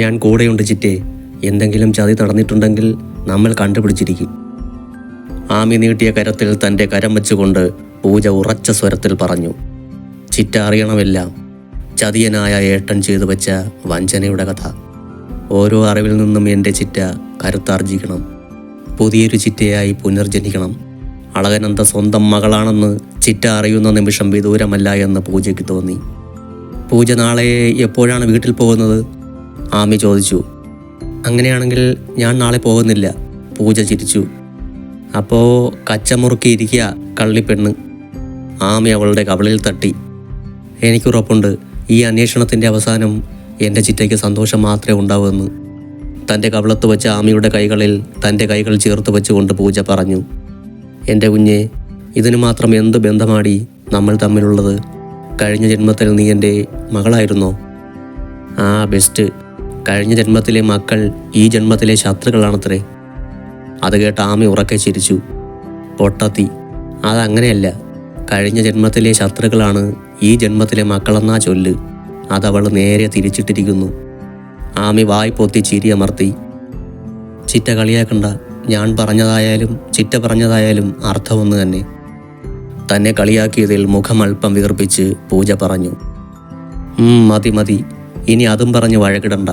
ഞാൻ കൂടെയുണ്ട് ചിറ്റേ. എന്തെങ്കിലും ചതി നടന്നിട്ടുണ്ടെങ്കിൽ നമ്മൾ കണ്ടുപിടിച്ചിരിക്കും. ആമി നീട്ടിയ കരത്തിൽ തന്റെ കരം വെച്ചുകൊണ്ട് പൂജ ഉറച്ച സ്വരത്തിൽ പറഞ്ഞു ചിറ്റ അറിയണമെല്ലാം. ചതിയനായ ഏട്ടൻ ചെയ്തു വെച്ച വഞ്ചനയുടെ കഥ. ഓരോ അറിവിൽ നിന്നും എന്റെ ചിറ്റ കരുത്താർജിക്കണം. പുതിയൊരു ചിറ്റയായി പുനർജനിക്കണം. അളകനന്ദ സ്വന്തം മകളാണെന്ന് ചിറ്റ അറിയുന്ന നിമിഷം വിദൂരമല്ല എന്ന് പൂജയ്ക്ക് തോന്നി. പൂജ നാളെ എപ്പോഴാണ് വീട്ടിൽ പോകുന്നത്? ആമി ചോദിച്ചു അങ്ങനെയാണെങ്കിൽ ഞാൻ നാളെ പോകുന്നില്ല. പൂജ ചിരിച്ചു. അപ്പോൾ കച്ചമുറുക്കി ഇരിക്കുക കള്ളിപ്പെണ്ണ് ആമി അവളുടെ കവളിൽ തട്ടി. എനിക്കുറപ്പുണ്ട്. ഈ അന്വേഷണത്തിന്റെ അവസാനം എന്റെ ചിറ്റയ്ക്ക് സന്തോഷം മാത്രമേ ഉണ്ടാവൂന്ന് തന്റെ കവളത്ത് വെച്ച ആമിയുടെ കൈകളിൽ തന്റെ കൈകൾ ചേർത്ത് വെച്ചുകൊണ്ട് പൂജ പറഞ്ഞു എന്റെ കുഞ്ഞെ ഇതിനു മാത്രം എന്ത് ബന്ധമാടി നമ്മൾ തമ്മിലുള്ളത്? കഴിഞ്ഞ ജന്മത്തിൽ നീ എന്റെ മകളായിരുന്നോ? ആ ബെസ്റ്റ്. കഴിഞ്ഞ ജന്മത്തിലെ മക്കൾ ഈ ജന്മത്തിലെ ശത്രുക്കളാണത്രേ. അത് കേട്ട ആമി ഉറക്കെ ചിരിച്ചു. പൊട്ടത്തി അതങ്ങനെയല്ല. കഴിഞ്ഞ ജന്മത്തിലെ ശത്രുക്കളാണ് ഈ ജന്മത്തിലെ മക്കളെന്നാ ചൊല്ല്. അതവൾ നേരെ തിരിച്ചിട്ടിരിക്കുന്നു. ആമി വായ് പൊത്തി ചിരി അമർത്തി. ചിറ്റ കളിയാക്കണ്ട ഞാൻ പറഞ്ഞതായാലും ചിറ്റ പറഞ്ഞതായാലും അർത്ഥമൊന്നു തന്നെ. തന്നെ കളിയാക്കിയതിൽ മുഖം അല്പം വീർപ്പിച്ച് പൂജ പറഞ്ഞു. "ഉം, മതി മതി. ഇനി അതും പറഞ്ഞ് വഴകിടണ്ട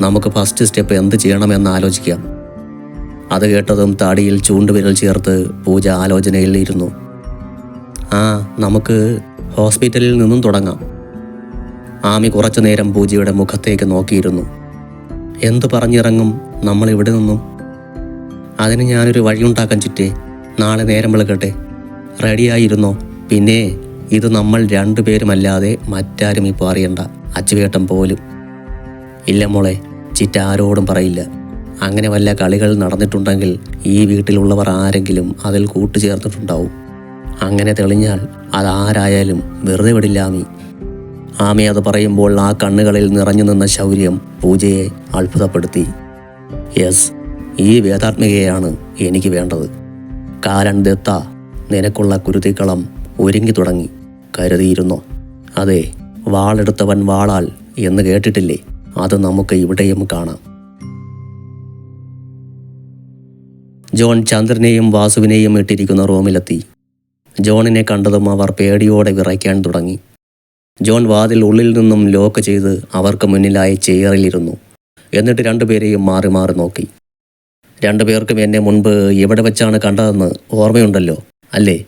നമുക്ക് ഫസ്റ്റ് സ്റ്റെപ്പ് എന്ത് ചെയ്യണമെന്ന് ആലോചിക്കാം. അത് കേട്ടതും താടിയിൽ ചൂണ്ടുവിരൽ ചേർത്ത് പൂജ ആലോചനയിൽ ഇരുന്നു. ആ നമുക്ക് ഹോസ്പിറ്റലിൽ നിന്നും തുടങ്ങാം. ആമി കുറച്ചു നേരം പൂജയുടെ മുഖത്തേക്ക് നോക്കിയിരുന്നു. എന്തു പറഞ്ഞിറങ്ങും നമ്മൾ ഇവിടെ നിന്നും? അതിന് ഞാനൊരു വഴിയുണ്ടാക്കാൻ ചുറ്റേ. നാളെ നേരം വിളക്കട്ടെ. റെഡിയായിരുന്നോ? പിന്നെ ഇത് നമ്മൾ രണ്ടുപേരുമല്ലാതെ മറ്റാരും ഇപ്പോൾ അറിയണ്ട. അച്ചുവേട്ടൻ പോലും. ഇല്ല മോളെ ചിറ്റ ആരോടും പറയില്ല. അങ്ങനെ വല്ല കളികൾ നടന്നിട്ടുണ്ടെങ്കിൽ ഈ വീട്ടിലുള്ളവർ ആരെങ്കിലും അതിൽ കൂട്ടുചേർന്നിട്ടുണ്ടാവും. അങ്ങനെ തെളിഞ്ഞാൽ അതാരായാലും വെറുതെ വിടില്ലാമി ആമി അത് പറയുമ്പോൾ ആ കണ്ണുകളിൽ നിറഞ്ഞു നിന്ന ശൗര്യം പൂജയെ അത്ഭുതപ്പെടുത്തി. യെസ് ഈ വേദാത്മികയാണ് എനിക്ക് വേണ്ടത്. കാലൻ ദത്ത നിനക്കുള്ള കുരുതിക്കളം ഒരുങ്ങി തുടങ്ങി. കരുതിയിരുന്നോ? അതെ വാളെടുത്തവൻ വാളാൽ എന്ന് കേട്ടിട്ടില്ലേ? അത് നമുക്ക് ഇവിടെയും കാണാം. ജോൺ ചന്ദ്രനെയും വാസുവിനെയും ഇട്ടിരിക്കുന്ന റൂമിലെത്തി. ജോണിനെ കണ്ടതും അവർ പേടിയോടെ വിറയ്ക്കാൻ തുടങ്ങി. ജോൺ വാതിൽ ഉള്ളിൽ നിന്നും ലോക്ക് ചെയ്ത് അവർക്ക് മുന്നിലായി ചെയറിലിരുന്നു. എന്നിട്ട് രണ്ടുപേരെയും മാറി മാറി നോക്കി. രണ്ടുപേർക്കും എന്നെ മുൻപ് എവിടെ വെച്ചാണ് കണ്ടതെന്ന് ഓർമ്മയുണ്ടല്ലോ അല്ലേ?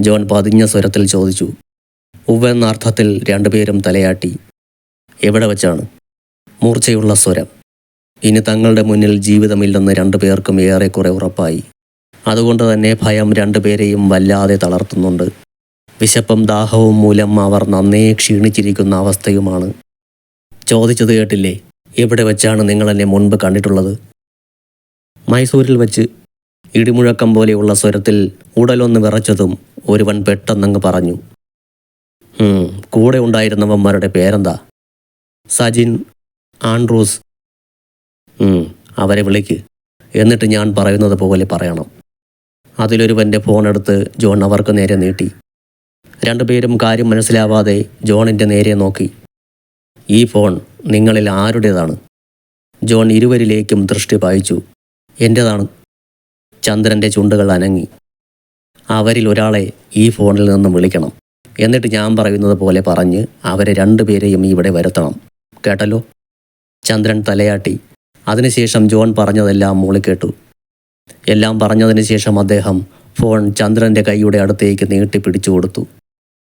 ജോൺ പതിഞ്ഞ സ്വരത്തിൽ ചോദിച്ചു ഉവ്വെന്ന അർത്ഥത്തിൽ രണ്ടുപേരും തലയാട്ടി. എവിടെ വച്ചാണ്? മൂർച്ചയുള്ള സ്വരം. ഇനി തങ്ങളുടെ മുന്നിൽ ജീവിതമില്ലെന്ന് രണ്ടുപേർക്കും ഏറെക്കുറെ ഉറപ്പായി. അതുകൊണ്ട് തന്നെ ഭയം രണ്ടുപേരെയും വല്ലാതെ തളർത്തുന്നുണ്ട്. വിശപ്പും ദാഹവും മൂലം അവർ നന്നേ ക്ഷീണിച്ചിരിക്കുന്ന അവസ്ഥയുമാണ്. ചോദിച്ചത് കേട്ടില്ലേ? എവിടെ വെച്ചാണ് നിങ്ങൾ എന്നെ മുൻപ് കണ്ടിട്ടുള്ളത്? മൈസൂരിൽ വച്ച്. ഇടിമുഴക്കം പോലെയുള്ള സ്വരത്തിൽ ഉടലൊന്ന് വിറച്ചതും ഒരുവൻ പെട്ടെന്നങ്ങ് പറഞ്ഞു "ഉം, കൂടെ ഉണ്ടായിരുന്നവന്മാരുടെ പേരെന്താ? സജിൻ ആൻഡ്രൂസ്. അവരെ വിളിക്ക്. എന്നിട്ട് ഞാൻ പറയുന്നത് പോലെ പറയണം. അതിലൊരുവന്റെ ഫോൺ എടുത്ത് ജോൺ അവർക്ക് നേരെ നീട്ടി. രണ്ടുപേരും കാര്യം മനസ്സിലാവാതെ ജോണിന്റെ നേരെ നോക്കി. ഈ ഫോൺ നിങ്ങളിൽ ആരുടേതാണ്? ജോൺ ഇരുവരിലേക്കും ദൃഷ്ടി പായിച്ചു. എന്റേതാണ് ചന്ദ്രന്റെ ചുണ്ടുകൾ അനങ്ങി. അവരിൽ ഒരാളെ ഈ ഫോണിൽ നിന്നും വിളിക്കണം. എന്നിട്ട് ഞാൻ പറയുന്നത് പോലെ പറഞ്ഞ് അവരെ രണ്ടുപേരെയും ഇവിടെ വരുത്തണം. കേട്ടല്ലോ? ചന്ദ്രൻ തലയാട്ടി. അതിനുശേഷം ജോൺ പറഞ്ഞതെല്ലാം മൂളിക്കേട്ടു എല്ലാം പറഞ്ഞതിന് ശേഷം അദ്ദേഹം ഫോൺ ചന്ദ്രന്റെ കൈയുടെ അടുത്തേക്ക് നീട്ടി പിടിച്ചു കൊടുത്തു.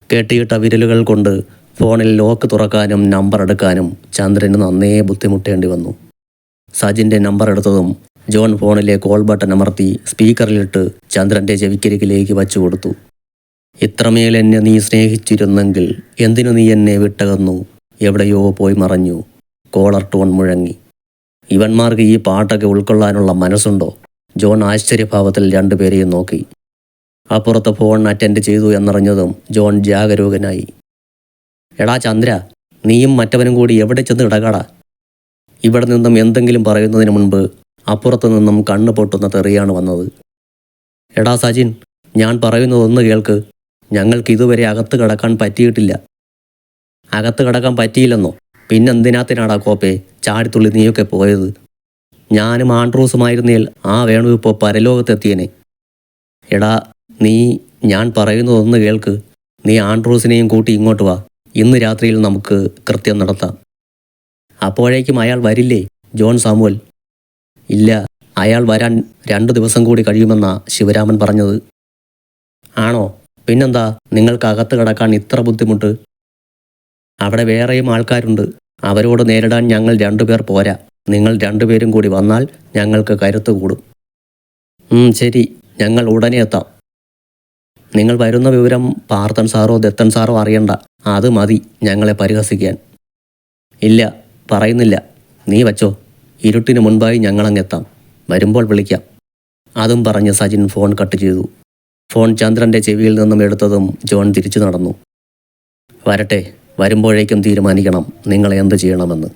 കെട്ടിയിട്ട വിരലുകൾ കൊണ്ട് ഫോണിൽ ലോക്ക് തുറക്കാനും നമ്പർ എടുക്കാനും ചന്ദ്രന് നന്നേ ബുദ്ധിമുട്ടേണ്ടി വന്നു. സജിന്റെ നമ്പർ എടുത്തതും ജോൺ ഫോണിലെ കോൾ ബട്ടൺ അമർത്തി സ്പീക്കറിലിട്ട് ചന്ദ്രന്റെ ചെവിക്കരികിലേക്ക് വച്ചു കൊടുത്തു. ഇത്രമേൽ എന്നെ നീ സ്നേഹിച്ചിരുന്നെങ്കിൽ എന്തിനു നീ എന്നെ വിട്ടകന്നു? എവിടെയോ പോയി മറഞ്ഞു കോളർ ടോൺ മുഴങ്ങി. ഇവന്മാർക്ക് ഈ പാട്ടൊക്കെ ഉൾക്കൊള്ളാനുള്ള മനസ്സുണ്ടോ ജോൺ ആശ്ചര്യഭാവത്തിൽ രണ്ടുപേരെയും നോക്കി. അപ്പുറത്ത് ഫോൺ അറ്റൻഡ് ചെയ്തു എന്നറിഞ്ഞതും ജോൺ ജാഗരൂകനായി. എടാ ചന്ദ്ര നീയും മറ്റവനും കൂടി എവിടെ ചെന്ന് ഇടകാടാ? ഇവിടെ നിന്നും എന്തെങ്കിലും പറയുന്നതിന് മുൻപ് അപ്പുറത്തു നിന്നും കണ്ണ് പൊട്ടുന്ന തെറിയാണ് വന്നത്. എടാ സജിൻ ഞാൻ പറയുന്നതൊന്ന് കേൾക്ക്. ഞങ്ങൾക്ക് ഇതുവരെ അകത്ത് കടക്കാൻ പറ്റിയിട്ടില്ല. അകത്ത് കടക്കാൻ പറ്റിയില്ലെന്നോ? പിന്നെന്തിനാത്തിനാടാ കോപ്പേ? ചാടിത്തുള്ളി നീയൊക്കെ പോയത്. ഞാനും ആൻഡ്രൂസുമായിരുന്നേൽ ആ വേണു ഇപ്പോൾ പരലോകത്തെത്തിയനെ. എടാ നീ ഞാൻ പറയുന്നതൊന്ന് കേൾക്ക്. നീ ആൻഡ്രൂസിനെയും കൂട്ടി ഇങ്ങോട്ട് വാ. ഇന്ന് രാത്രിയിൽ നമുക്ക് കൃത്യം നടത്താം. അപ്പോഴേക്കും അയാൾ വരില്ലേ ജോൺ സാമുവൽ? ഇല്ല. അയാൾ വരാൻ രണ്ടു ദിവസം കൂടി കഴിയുമെന്നാ ശിവരാമൻ പറഞ്ഞത്. ആണോ? പിന്നെന്താ? നിങ്ങൾക്ക് അകത്ത് കിടക്കാൻ ഇത്ര ബുദ്ധിമുട്ട്? അവിടെ വേറെയും ആൾക്കാരുണ്ട്. അവരോട് നേരിടാൻ ഞങ്ങൾ രണ്ടുപേർ പോരാ. നിങ്ങൾ രണ്ടുപേരും കൂടി വന്നാൽ ഞങ്ങൾക്ക് കരുത്ത് കൂടും. ശരി. ഞങ്ങൾ ഉടനെ എത്താം. നിങ്ങൾ വരുന്ന വിവരം പാർത്തൻ സാറോ ദത്തൻ സാറോ അറിയണ്ട. അത് മതി ഞങ്ങളെ പരിഹസിക്കാൻ. ഇല്ല പറയുന്നില്ല. നീ വച്ചോ. ഇരുട്ടിന് മുൻപായി ഞങ്ങളങ്ങെത്താം. വരുമ്പോൾ വിളിക്കാം. അതും പറഞ്ഞ് സജിൻ ഫോൺ കട്ട് ചെയ്തു. ഫോൺ ചന്ദ്രന്റെ ചെവിയിൽ നിന്നും എടുത്തതും ജോൺ തിരിച്ചു നടന്നു. വരട്ടെ വരുമ്പോഴേക്കും തീരുമാനിക്കണം നിങ്ങൾ എന്ത് ചെയ്യണമെന്ന്.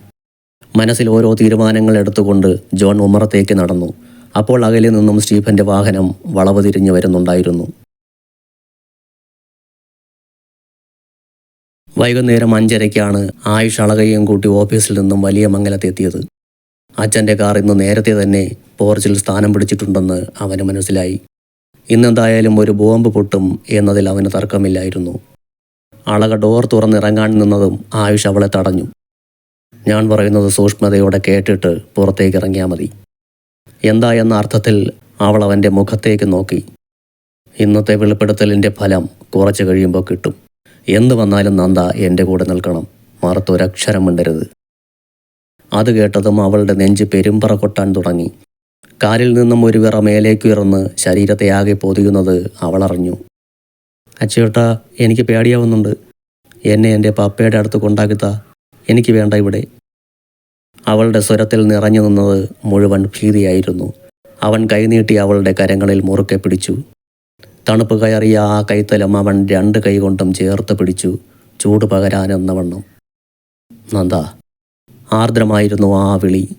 മനസ്സിൽ ഓരോ തീരുമാനങ്ങൾ എടുത്തുകൊണ്ട് ജോൺ ഉമ്മറത്തേക്ക് നടന്നു. അപ്പോൾ അകലിൽ നിന്നും സ്റ്റീഫന്റെ വാഹനം വളവ് തിരിഞ്ഞു വരുന്നുണ്ടായിരുന്നു. വൈകുന്നേരം അഞ്ചരയ്ക്കാണ് ആയുഷ് അളകയും കൂട്ടി ഓഫീസിൽ നിന്നും വലിയ മംഗലത്തെത്തിയത്. അച്ഛന്റെ കാർ ഇന്ന് നേരത്തെ തന്നെ പോർച്ചിൽ സ്ഥാനം പിടിച്ചിട്ടുണ്ടെന്ന് അവന് മനസ്സിലായി. ഇന്നെന്തായാലും ഒരു ബോംബ് പൊട്ടും എന്നതിൽ അവന് തർക്കമില്ലായിരുന്നു. അളക ഡോർ തുറന്നിറങ്ങാൻ നിന്നതും ആയുഷ് അവളെ തടഞ്ഞു. ഞാൻ പറയുന്നത് സൂക്ഷ്മതയോടെ കേട്ടിട്ട് പുറത്തേക്ക് ഇറങ്ങിയാൽ മതി. എന്താ എന്ന അർത്ഥത്തിൽ അവൾ അവന്റെ മുഖത്തേക്ക് നോക്കി. ഇന്നത്തെ വെളിപ്പെടുത്തലിന്റെ ഫലം കുറച്ച് കഴിയുമ്പോൾ കിട്ടും. എന്ത് വന്നാലും നന്ദ എന്റെ കൂടെ നിൽക്കണം. മറുത്തൊരക്ഷരം മിണ്ടരുത്. അത് കേട്ടതും അവളുടെ നെഞ്ച് പെരുമ്പറ കൊട്ടാൻ തുടങ്ങി. കാലിൽ നിന്നും ഒരു വിറ മേലേക്കുയർന്ന് ശരീരത്തെ ആകെ പൊതിയുന്നത് അവളറിഞ്ഞു. അച്ചേട്ട എനിക്ക് പേടിയാവുന്നുണ്ട്. എന്നെ എന്റെ പപ്പയുടെ അടുത്ത് കൊണ്ടാക്കുക എനിക്ക് വേണ്ട ഇവിടെ. അവളുടെ സ്വരത്തിൽ നിറഞ്ഞു നിന്നത് മുഴുവൻ ഭീതിയായിരുന്നു. അവൻ കൈനീട്ടി അവളുടെ കരങ്ങളിൽ മുറുക്കെ പിടിച്ചു. തണുപ്പ് കയറിയ ആ കൈത്തലം അവൻ രണ്ട് കൈകൊണ്ടും ചേർത്ത് പിടിച്ചു ചൂട് പകരാനെന്ന വണ്ണം. നന്ദ ആർദ്രമായിരുന്നു ആ വിളി.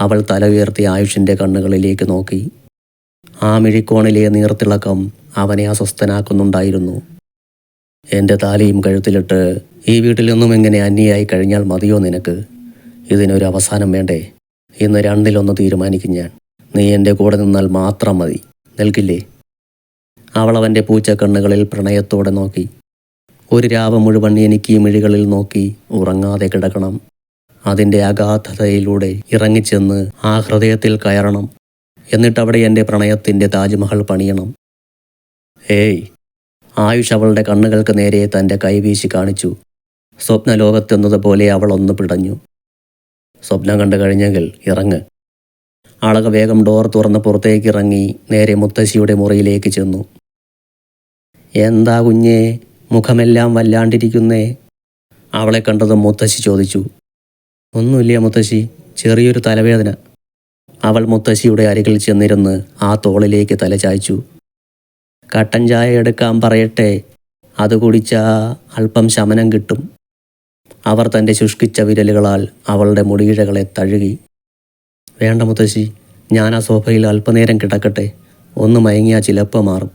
അവൾ തല ഉയർത്തി ആയുഷിന്റെ കണ്ണുകളിലേക്ക് നോക്കി. ആ മിഴിക്കോണിലെ നീർത്തിളക്കം അവനെ അസ്വസ്ഥനാക്കുന്നുണ്ടായിരുന്നു. എന്റെ താലിയും കഴുത്തിലിട്ട് ഈ വീട്ടിൽ നിന്നും എങ്ങനെ അന്യായി കഴിഞ്ഞാൽ മതിയോ നിനക്ക്? ഇതിനൊരു അവസാനം വേണ്ടേ? ഇന്ന് രണ്ടിലൊന്ന് തീരുമാനിക്കും ഞാൻ. നീ എന്റെ കൂടെ നിന്നാൽ മാത്രം മതി. നിൽക്കില്ലേ? അവൾ അവന്റെ പൂച്ചക്കണ്ണുകളിൽ പ്രണയത്തോടെ നോക്കി. ഒരു രാവ് മുഴുവൻ എനിക്ക് ഈ മിഴികളിൽ നോക്കി ഉറങ്ങാതെ കിടക്കണം. അതിന്റെ അഗാധതയിലൂടെ ഇറങ്ങിച്ചെന്ന് ആ ഹൃദയത്തിൽ കയറണം. എന്നിട്ട് അവിടെ എന്റെ പ്രണയത്തിന്റെ താജ്മഹൽ പണിയണം. ഏയ് ആയുഷ് അവളുടെ കണ്ണുകൾക്ക് നേരെ തന്റെ കൈവീശി കാണിച്ചു. സ്വപ്നലോകത്തെന്നതുപോലെ അവൾ ഒന്ന് പിടഞ്ഞു. സ്വപ്നം കണ്ടു കഴിഞ്ഞെങ്കിൽ ഇറങ്ങ്. അളക വേഗം ഡോർ തുറന്ന് പുറത്തേക്ക് ഇറങ്ങി നേരെ മുത്തശ്ശിയുടെ മുറിയിലേക്ക് ചെന്നു. എന്താ കുഞ്ഞേ മുഖമെല്ലാം വല്ലാണ്ടിരിക്കുന്നേ? അവളെ കണ്ടതും മുത്തശ്ശി ചോദിച്ചു. ഒന്നുമില്ല മുത്തശ്ശി ചെറിയൊരു തലവേദന. അവൾ മുത്തശ്ശിയുടെ അരികിൽ ചെന്നിരുന്ന് ആ തോളിലേക്ക് തല ചായ്ച്ചു. കട്ടൻ ചായ എടുക്കാൻ പറയട്ടെ അത് കുടിച്ചാ അല്പം ശമനം കിട്ടും. അവർ തന്റെ ശുഷ്കിച്ച വിരലുകളാൽ അവളുടെ മുടിയിഴകളെ തഴുകി. വേണ്ട മുത്തശ്ശി ഞാൻ ആ സോഫയിൽ അല്പനേരം കിടക്കട്ടെ ഒന്ന് മയങ്ങിയാ ചിലപ്പ മാറും.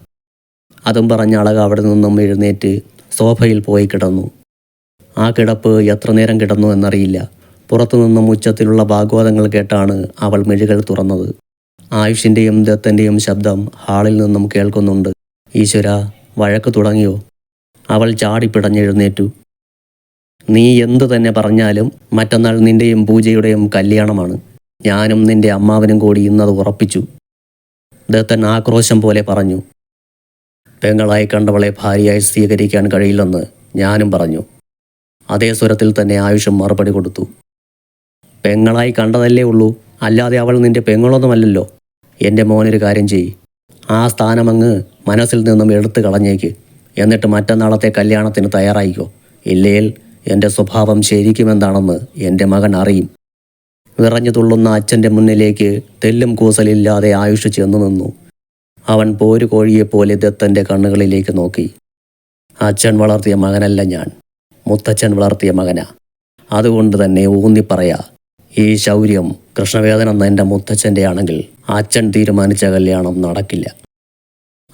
അതും പറഞ്ഞ അളക അവിടെ നിന്നും എഴുന്നേറ്റ് സോഫയിൽ പോയി കിടന്നു. ആ കിടപ്പ് എത്ര നേരം കിടന്നു എന്നറിയില്ല. പുറത്തുനിന്നും ഉച്ചത്തിലുള്ള ഭാഗവതങ്ങൾ കേട്ടാണ് അവൾ മിഴികൾ തുറന്നത്. ആയുഷിന്റെയും ദത്തന്റെയും ശബ്ദം ഹാളിൽ നിന്നും കേൾക്കുന്നുണ്ട്. ഈശ്വര വഴക്ക് തുടങ്ങിയോ? അവൾ ചാടിപ്പിടഞ്ഞെഴുന്നേറ്റു നീ എന്തു തന്നെ പറഞ്ഞാലും മറ്റന്നാൾ നിന്റെയും പൂജയുടെയും കല്യാണമാണ്. ഞാനും നിന്റെ അമ്മാവനും കൂടി ഇന്നത് ഉറപ്പിച്ചു. ദത്തൻ ആക്രോശം പോലെ പറഞ്ഞു. പെങ്ങളായി കണ്ടവളെ ഭാര്യയായി സ്വീകരിക്കാൻ കഴിയില്ലെന്ന് ഞാനും പറഞ്ഞു. അതേ സ്വരത്തിൽ തന്നെ ആയുഷും മറുപടി കൊടുത്തു. പെങ്ങളായി കണ്ടതല്ലേ ഉള്ളൂ. അല്ലാതെ അവൾ നിന്റെ പെങ്ങളൊന്നുമല്ലല്ലോ. എന്റെ മോനൊരു കാര്യം ചെയ്യ്. ആ സ്ഥാനമങ്ങ് മനസ്സിൽ നിന്നും എടുത്തു കളഞ്ഞേക്ക്. എന്നിട്ട് മറ്റന്നാളത്തെ കല്യാണത്തിന് തയ്യാറായിക്കോ. ഇല്ലേൽ എന്റെ സ്വഭാവം ശരിക്കുമെന്താണെന്ന് എന്റെ മകൻ അറിയും. വിറഞ്ഞു തുള്ളുന്ന അച്ഛന്റെ മുന്നിലേക്ക് തെല്ലും കൂസലില്ലാതെ ആയുഷ് ചെന്നു നിന്നു. അവൻ പോരു കോഴിയെപ്പോലെ ദത്തന്റെ കണ്ണുകളിലേക്ക് നോക്കി. അച്ഛൻ വളർത്തിയ മകനല്ല ഞാൻ. മുത്തച്ഛൻ വളർത്തിയ മകനാ. അതുകൊണ്ട് തന്നെ ഊന്നിപ്പറയാ ഈ ശൗര്യം കൃഷ്ണവേദൻ എന്ന എന്റെ മുത്തച്ഛന്റെ ആണെങ്കിൽ അച്ഛൻ തീരുമാനിച്ച കല്യാണം നടക്കില്ല.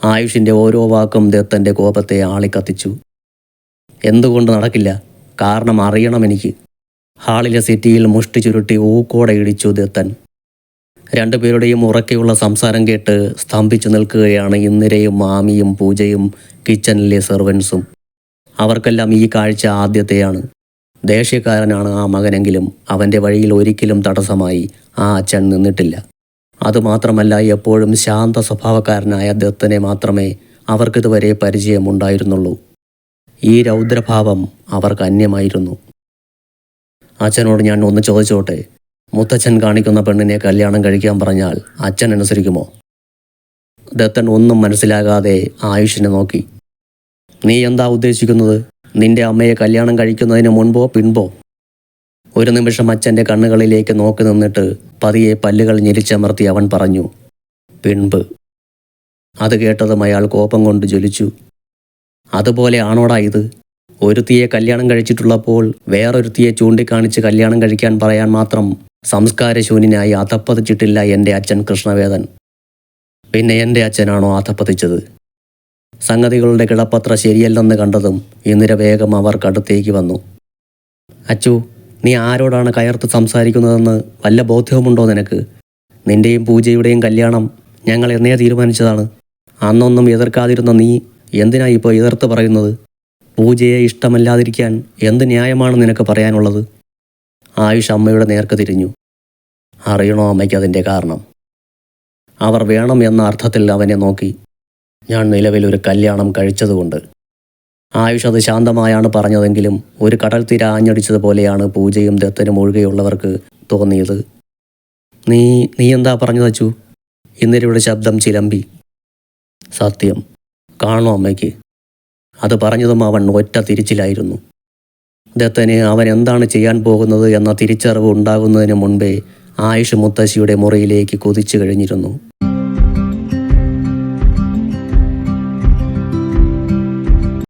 ആയുഷിന്റെ ഓരോ വാക്കും ദത്തന്റെ കോപത്തെ ആളിക്കത്തിച്ചു. എന്തുകൊണ്ട് നടക്കില്ല? കാരണം അറിയണം എനിക്ക്. ഹാളിലെ സിറ്റിയിൽ മുഷ്ടി ചുരുട്ടി ഊക്കോടെ ഇടിച്ചു ദത്തൻ. രണ്ടുപേരുടെയും ഉറക്കെയുള്ള സംസാരം കേട്ട് സ്തംഭിച്ചു നിൽക്കുകയാണ് ഇന്ദിരയും മാമിയും പൂജയും കിച്ചണിലെ സെർവൻസും. അവർക്കെല്ലാം ഈ കാഴ്ച ആദ്യത്തെയാണ്. ദേഷ്യക്കാരനാണ് ആ മകനെങ്കിലും അവന്റെ വഴിയിൽ ഒരിക്കലും തടസ്സമായി ആ അച്ഛൻ നിന്നിട്ടില്ല. അതുമാത്രമല്ല എപ്പോഴും ശാന്ത സ്വഭാവക്കാരനായ ദത്തനെ മാത്രമേ അവർക്കിതുവരെ പരിചയമുണ്ടായിരുന്നുള്ളൂ. ഈ രൗദ്രഭാവം അവർക്ക് അന്യമായിരുന്നു. അച്ഛനോട് ഞാൻ ഒന്ന് ചോദിച്ചോട്ടെ? മുത്തച്ഛൻ കാണിക്കുന്ന പെണ്ണിനെ കല്യാണം കഴിക്കാൻ പറഞ്ഞാൽ അച്ഛൻ അനുസരിക്കുമോ? ദത്തൻ ഒന്നും മനസ്സിലാകാതെ ആയുഷിനെ നോക്കി. നീ എന്താ ഉദ്ദേശിക്കുന്നത്? നിന്റെ അമ്മയെ കല്യാണം കഴിക്കുന്നതിന് മുൻപോ പിൻപോ. ഒരു നിമിഷം അച്ഛന്റെ കണ്ണുകളിലേക്ക് നോക്കി നിന്നിട്ട് പതിയെ പല്ലുകൾ ഞെരിച്ചമർത്തി അവൻ പറഞ്ഞു പിൻപ്. അത് കേട്ടതും അയാൾ കോപം കൊണ്ട് ജ്വലിച്ചു. അതുപോലെ ആണോടാ ഇത്? ഒരുത്തിയെ കല്യാണം കഴിച്ചിട്ടുള്ളപ്പോൾ വേറൊരുത്തിയെ ചൂണ്ടിക്കാണിച്ച് കല്യാണം കഴിക്കാൻ പറയാൻ മാത്രം സംസ്കാരശൂന്യനായി അധപ്പതിച്ചിട്ടില്ല എന്റെ അച്ഛൻ കൃഷ്ണവേദൻ. പിന്നെ എന്റെ അച്ഛനാണോ അധപ്പതിച്ചത് സംഗതികളുടെ കിടപ്പത്ര ശരിയല്ലെന്ന് കണ്ടതും ഇന്ദിര വേഗം അവർക്കടുത്തേക്ക് വന്നു. അച്ചു നീ ആരോടാണ് കയർത്ത് സംസാരിക്കുന്നതെന്ന് വല്ല ബോധ്യവുമുണ്ടോ നിനക്ക്? നിന്റെയും പൂജയുടെയും കല്യാണം ഞങ്ങൾ എന്നേ തീരുമാനിച്ചതാണ്. അന്നൊന്നും എതിർക്കാതിരുന്ന നീ എന്തിനാ ഇപ്പോൾ എതിർത്ത് പറയുന്നത്? പൂജയെ ഇഷ്ടമല്ലാതിരിക്കാൻ എന്ത് ന്യായമാണ് നിനക്ക് പറയാനുള്ളത്? ആയുഷ് അമ്മയുടെ നേർക്ക് തിരിഞ്ഞു. അറിയണോ അമ്മയ്ക്ക് അതിന്റെ കാരണം? അവർ വേണം എന്ന അർത്ഥത്തിൽ അവനെ നോക്കി. ഞാൻ നിലവിൽ ഒരു കല്യാണം കഴിച്ചതുകൊണ്ട്. ആയുഷ് അത് ശാന്തമായാണ് പറഞ്ഞതെങ്കിലും ഒരു കടൽ തീര ആഞ്ഞടിച്ചതുപോലെയാണ് പൂജയും ദത്തനും ഒഴികെയുള്ളവർക്ക് തോന്നിയത്. നീ നീ എന്താ പറഞ്ഞു വച്ചു ഇന്ദിരയുടെ ശബ്ദം ചിലമ്പി. സത്യം. കാണോ അമ്മയ്ക്ക്? അത് പറഞ്ഞതും അവൻ ഒറ്റ തിരിച്ചിലായിരുന്നു. ദത്തന് അവൻ എന്താണ് ചെയ്യാൻ പോകുന്നത് എന്ന തിരിച്ചറിവ് ഉണ്ടാകുന്നതിന് മുൻപേ ആയുഷ് മുത്തശ്ശിയുടെ മുറിയിലേക്ക് കുതിച്ചു കഴിഞ്ഞിരുന്നു.